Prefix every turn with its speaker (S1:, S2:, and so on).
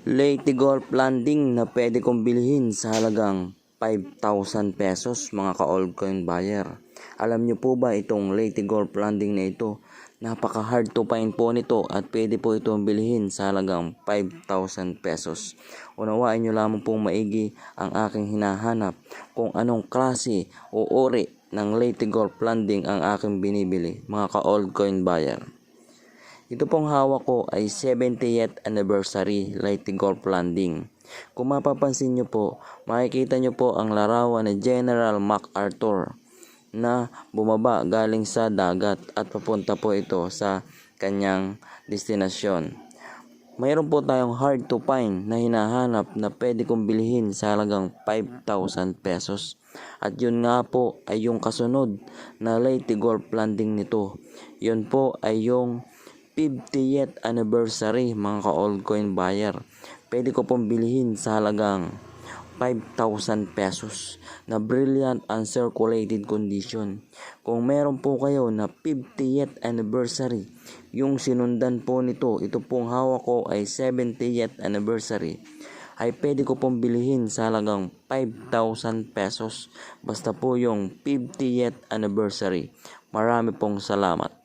S1: Leyte Golf Landing na pwede kong bilhin sa halagang 5,000 pesos mga ka-old coin buyer. Alam nyo po ba itong Leyte Golf Landing na ito? Napaka hard to find po nito at pwede po itong bilhin sa halagang 5,000 pesos. Unawain nyo lamang pong maigi ang aking hinahanap kung anong klase o ori ng Leyte Golf Landing ang aking binibili mga ka-old coin buyer. Ito pong hawak ko ay 70th anniversary Leyte Golf Landing. Kung mapapansin nyo po, makikita nyo po ang larawan ni General MacArthur na bumaba galing sa dagat at papunta po ito sa kanyang destinasyon. Mayroon po tayong hard to find na hinahanap na pwede kong bilhin sa halagang 5,000 pesos. At yun nga po ay yung kasunod na Leyte Golf Landing nito. Yun po ay yung 50th anniversary mga ka-old coin buyer. Pwede ko pong bilhin sa halagang 5,000 pesos na brilliant and circulated condition. Kung meron po kayo na 50th anniversary, yung sinundan po nito, ito pong hawak ko ay 70th anniversary, ay pwede ko pong bilhin sa halagang 5,000 pesos. Basta po yung 50th anniversary. Marami pong salamat.